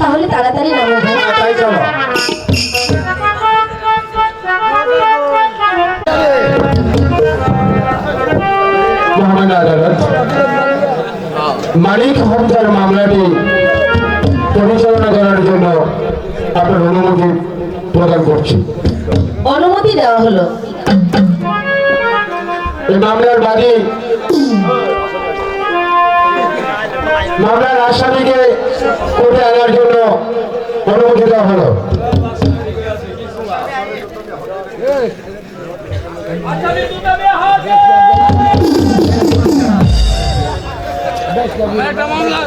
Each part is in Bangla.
তাহলে তাড়াতাড়ি নামো ভাই। হ্যাঁ, তাই চলো। মালিক হত্যার মামলাটি পরিচালনা করার জন্য আপনার অনুমতি প্রদান করছি। অনুমতি দেওয়া হলো। এই মামলার বাদী মামলার আসামিকে কোর্টে আনার জন্য অনুমতি দেওয়া হলো একটা মামলা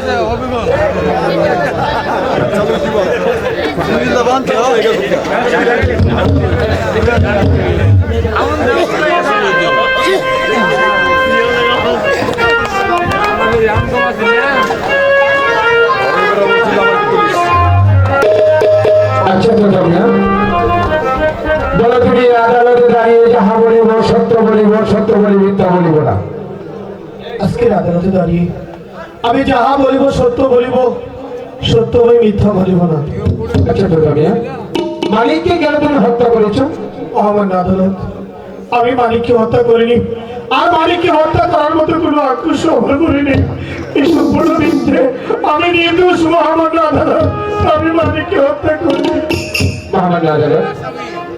বলিব সত্য বলি মিথ্যা বলিব না। আজকের আদালতে দাঁড়িয়ে আমি যাহা বলিব সত্য বলিব সত্য বই মিথ্যা বলিব না। আচ্ছা মালিককে কেন তুমি হত্যা করেছ? আমার আদালত আমি মালিককে হত্যা করিনি। আর মালিককে হত্যা করার মতো কোনো আক্রোশ আমার করিনি। এই সম্পূর্ণ মিথ্যে আমি নির্দোষ মহামান্য আদালত আমি মালিককে হত্যা করিনি। মহামান্য আদালত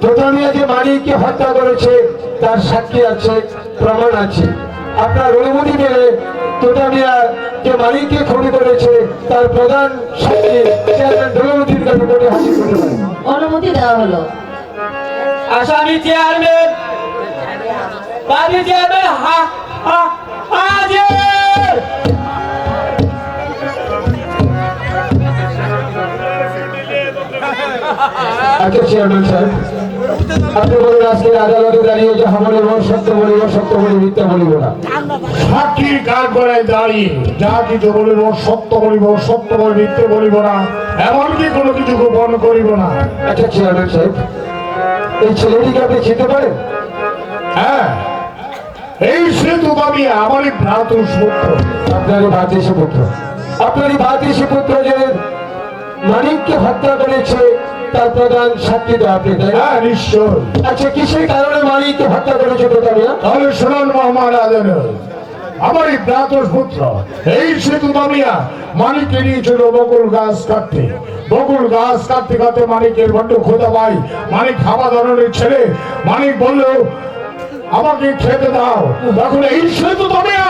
প্রথমিয়া যে মালিককে হত্যা করেছে তার সাক্ষী আছে প্রমাণ আছে। আপনার অনুমতি পেলে তোতামিয়া যে মালিককে খুনি করেছে তার প্রধান সাক্ষী চেয়ারম্যান দলমতির কাছে কোর্টে হাজির করতে পারেন। অনুমতি দেওয়া হলো। আসামি চেয়ারম্যান বাড়ি চেয়ারম্যান হা হা হাজির আচ্ছা চেয়ারম্যান সাহেব। আপনি বলুন আজকে আদালতে দাঁড়িয়ে যাহা বলিব সত্য বলিব সত্য বলি মিথ্যা বলিব না। সাক্ষীর কাঠ গড়ায় দাঁড়িয়ে যা কিছু বলিব সত্য বলিব সত্য বই মিথ্যে বলিব না এমনকি কোনো কিছু গোপন করিব না। আচ্ছা চেয়ারম্যান সাহেব এই ছেলেটিকে আপনি চিনতে পারেন? হ্যাঁ। এই সেতু দাবি আমারই ভ্রাতুষ পুত্র আপনারই ভাতিসি পুত্র আপনারই ভাতিসি পুত্র যে মানিককে হত্যা করেছে তার প্রধান সাক্ষী আপনি তাই হ্যাঁ নিশ্চয় আচ্ছা কিসের কারণে মানিককে হত্যা করেছে তামিয়া তাহলে শুনুন আমার এই পুত্র এই সেতু দামিয়া মানিককে নিয়েছিল বকুল গাছ কাটতে। বকুল গাছ কাটতে কাটতে মানিকের বড্ড খোদা ভাই মানিক খাওয়া ধরনের ছেলে। মানিক বলল আমাকে খেতে দাও। তখন এই সেতু দামিয়া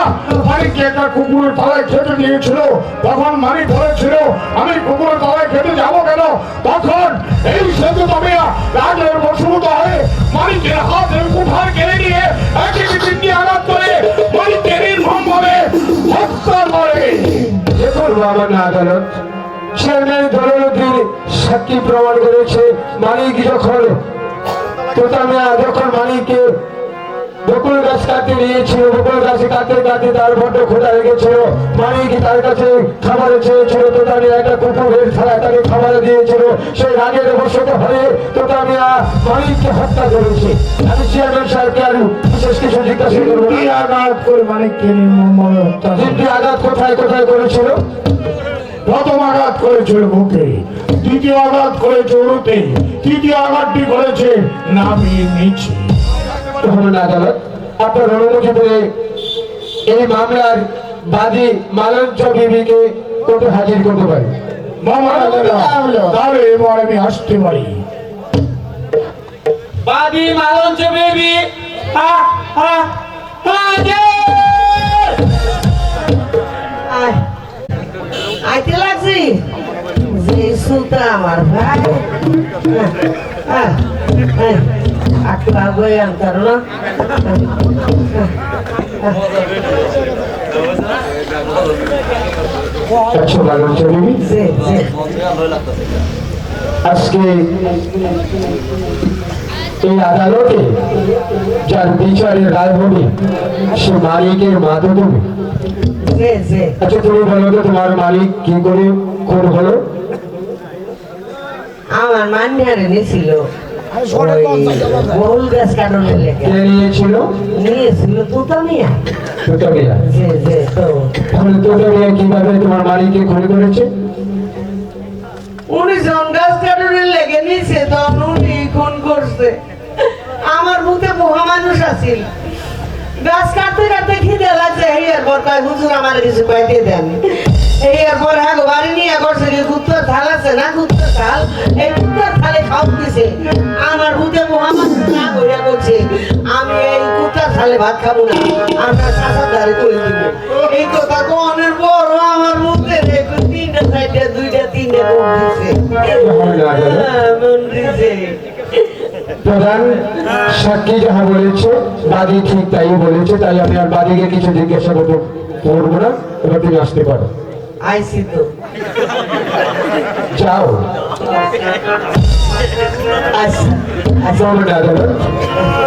মানিককে একটা কুকুরের তলায় খেতে দিয়েছিল। তখন মানিক বলেছিল, আমি কুকুরের তলায় খেতে যাব কেন? তখন এই সেতু দামিয়া রাজের বসুমত হয়ে মানিকের হাতের কুঠার কেড়ে নিয়ে একে তিনটি আঘাত করে মানিককে নির্মমভাবে হত্যা করে। দেখুন আমার না, আদালত। চেয়ারম্যান দলনদীর সাক্ষী প্রমাণ করেছে মালিক যখন তোতামিয়া যখন মালিককে বকুল গাছ কাটতে নিয়েছিল বকুল গাছে কাটতে কাটতে তার বড্ড খোঁজা লেগেছিল মালিক তার কাছে খাবারে চেয়েছিল তোতামিয়া একটা কুকুরের ছাড়া তাকে খাবারে দিয়েছিল। সেই রাগের বসত হয়ে তোতামিয়া মালিককে হত্যা করেছে। আমি চেয়ারম্যান সাহেবকে আর বিশেষ কিছু জিজ্ঞাসা করব। আঘাত করে মানিককে হত্যা আঘাত কোথায় কোথায় করেছিল? প্রথম আঘাত করেছিল বুকে দ্বিতীয় আঘাত করেছে উরুতে তৃতীয় আঘাতটি করেছে নাভির নিচে। মহামান্য আদালত আপনার অনুমতি পেয়ে এই মামলার বাদী মালঞ্চ বিবিকে কোর্টে হাজির করতে পারি। তাহলে এবার আমি আসতে পারি। বাদি মালঞ্চ বেবি হা হা হাজির আয় আইতে লাগছি? যে সুলতা আমার ভাই। আজকে এই আদালতে যার বিচারের রায় হবে, সে মালিকের মাধু দেবে আচ্ছা তুমি বলো তো, তোমার মালিক কি করে, কোন হলো? আমার মান্যারে নিয়েছিল। নিয়েছিল? নিয়েছিল তুতা মিয়া কীভাবে তোমার মালিককে খুন করেছে? উনি যখন গাছ কাটনের লেগে নিছে তখন উনি খুন করছে। আমার বুকে মহা মানুষ আছিল। গাছ কাটতে কাটতে খিদে লাগছে এই এরপর কয় হুজুর আমার কিছু পাইতে দেন। এই বাড়ি কুত্তার থাল আছে না কুত্তার থাল? এই কুত্তার থালে খাও দিছে আমার না কইয়া করছে আমি এই কুত্তার থালে ভাত খাব না, আমরা করে দিব। এই বড় আমার মুখে তিনটা দুইটা দিছে। প্রধান, সাক্ষী যাহা বলেছে, বাদী ঠিক তাই বলেছে, তাই আমি আর বাদীকে কিছু জিজ্ঞাসা করতে করব না, এবার তুমি আসতে পারো। আইসি তো। যাও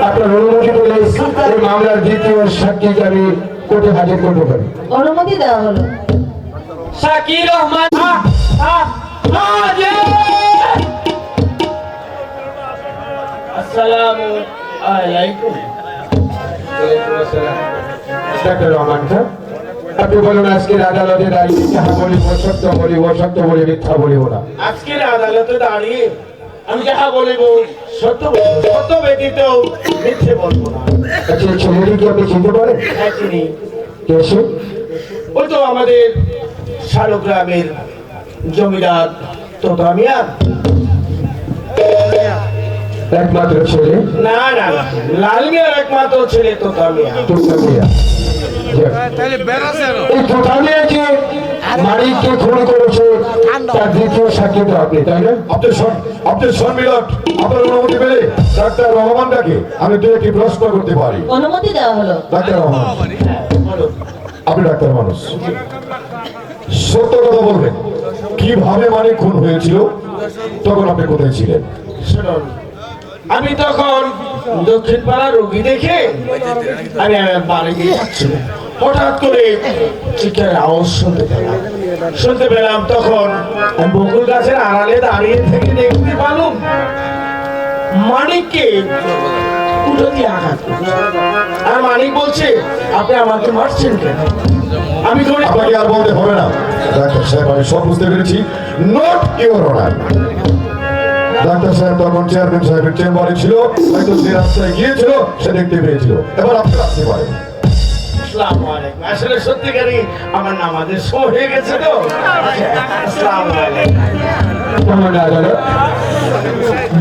আপনার অনুমতি পেলে এই মামলার দ্বিতীয় সাক্ষীকে আমি কোর্টে হাজির করতে পারি অনুমতি দেওয়া হলো। শাকির রহমান। আসসালামু আলাইকুম। ডাক্তার রহমান খান আপনি বলুন আজকের আদালতে দাঁড়িয়ে যাহা বলিব? সত্য বলিব সত্য বলি মিথ্যা বলিব না। আজকের আদালতে দাঁড়িয়ে আমি যাহা বলিব? সত্য সত্য ব্যতীত মিথ্যে বলব না। আচ্ছা ছেলেটি কি আপনি চিনতে পারেন? হ্যাঁ চিনি ওই তো আমাদের গ্রামের জমিদার মিয়া। একমাত্র ছেলে? না না লাল মিয়ার একমাত্র ছেলে তোতা মিয়া। যে মালিককে খুন করেছে তার দ্বিতীয় সাক্ষী তো আপনি তাই না? আপনি শোন আপনি শোন মিলট আপনার অনুমতি পেলে ডাক্তার রহমানটাকে আমি দু একটি প্রশ্ন করতে পারি। অনুমতি দেওয়া হলো। ডাক্তার রহমান আপনি ডাক্তার মানুষ। সত্য কথা বলবেন। কীভাবে মানে খুন হয়েছিল? তখন আপনি কোথায় ছিলেন? শুনুন আমি তখন দক্ষিণ পাড়া রোগী দেখে আমি বাড়ি দিয়ে যাচ্ছিলাম হঠাৎ করে চিৎকারের আওয়াজ শুনতে পেলাম। শুনতে পেলাম তখন বকুল গাছের আড়ালে দাঁড়িয়ে থেকে দেখতে পেলাম মানিককে উঠো দিয়ে আঘাত আর মানিক বলছে, আপনি আমাকে মারছেন কেন? আমি ধরে আপনাকে আর বলতে হবে না। ডাক্তার সাহেব, আমি সব বুঝতে পেরেছি। নট ইউর অনার ডাক্তার সাহেব তখন চেয়ারম্যান সাহেবের চেম্বারে ছিল হয়তো যে রাস্তায় গিয়েছিল সে দেখতে পেয়েছিল। এবার আপনি আসতে পারেন। আসলে সত্যিকারই আমার নামাজের সময় হয়ে গেছে তো? আসসালামু আলাইকুম। আমার আদালত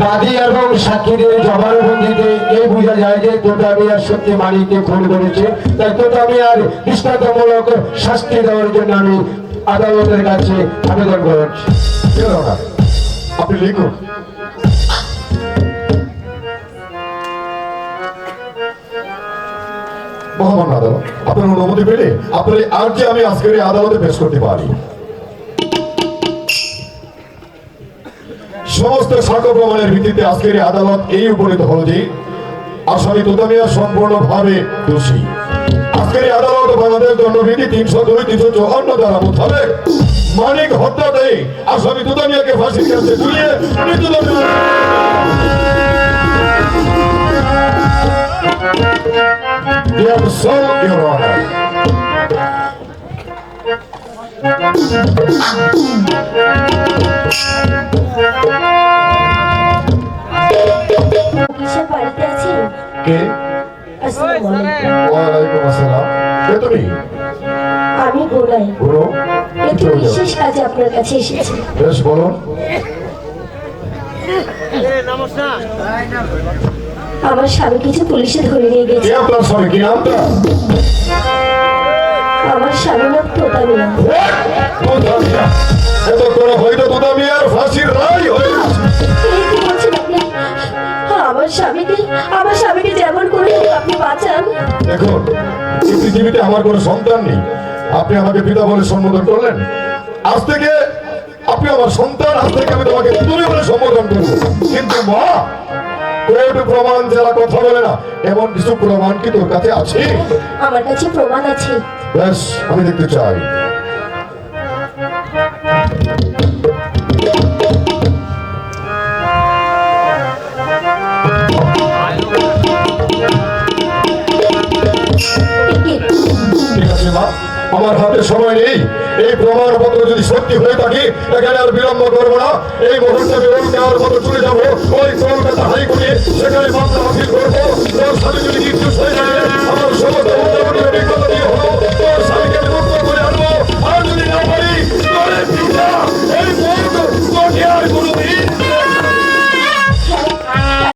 বাদী এবং সাক্ষীদের জবানবন্দিতে এই বোঝা যায় যে তোতামিয়ার সত্যি মালিককে খুন করেছে। তাই তোতামিয়ার দৃষ্টান্তমূলক শাস্তি দেওয়ার জন্য আমি আদালতের কাছে আবেদন করছি। আপনি লিখুন। মহামান্য আদালত, আপনার অনুমতি পেলে আপনার এই আর্জি আমি আজকের এই আদালতে পেশ করতে পারি। সমস্ত সাক্ষ্য প্রমাণের ভিত্তিতে আজকের এই আদালত এই উপনীত হল যে আসামি তোতামিয়া সম্পূর্ণভাবে দোষী। আজকের এই আদালত বাংলাদেশ দণ্ডবিধি তিনশো দুই, তিনশো চৌহান্ন দ্বারা মোতাবেক মানিক হত্যা দেয় আসামি তোতামিয়াকে ফাঁসির কাছে ঝুলিয়ে মৃত্যুদণ্ড You have solved your কে? আসসালামু আলাইকুম। ওয়ালাইকুম আসসালাম কে তুমি? আমি গোড়াই গুরু একটি বিশেষ কাজে আপনার কাছে এসেছি। বেশ বলুন। আমার স্বামী কিছু পুলিশে ধরে নিয়ে গেছে। আপনার স্বামী? কি নামটা আমার স্বামী নাম তোতামিয়া তোতামিয়া এত করে তোতামিয়ার ফাঁসির রায় হয়ে আমার স্বামীকে আমার স্বামীকে যেমন করে আপনি বাঁচান। দেখুন পৃথিবীতে আমার কোনো সন্তান নেই। আপনি আমাকে পিতা বলে সম্বোধন করলেন। আজ থেকে আপনি আমার সন্তান আজ থেকে আমি তোমাকে তুমি বলে সম্বোধন করব। কিন্তু মা কোর্ট প্রমাণ যারা কথা বলে না। এমন কিছু প্রমাণ কি তোর কাছে আছে? আমার কাছে প্রমাণ আছে। ব্যাস আমি দেখতে চাই। আমার হাতে সময় নেই। এই প্রমাণপত্র যদি সত্যি হয়ে থাকে, এখানে আর বিলম্ব করব না। এই মুহূর্তে বিলম্ব দেওয়ার মতো চলে যাব। ওই কলকাতা হাইকোর্টে সেখানে মামলা হাসিল করব। আমার সমস্ত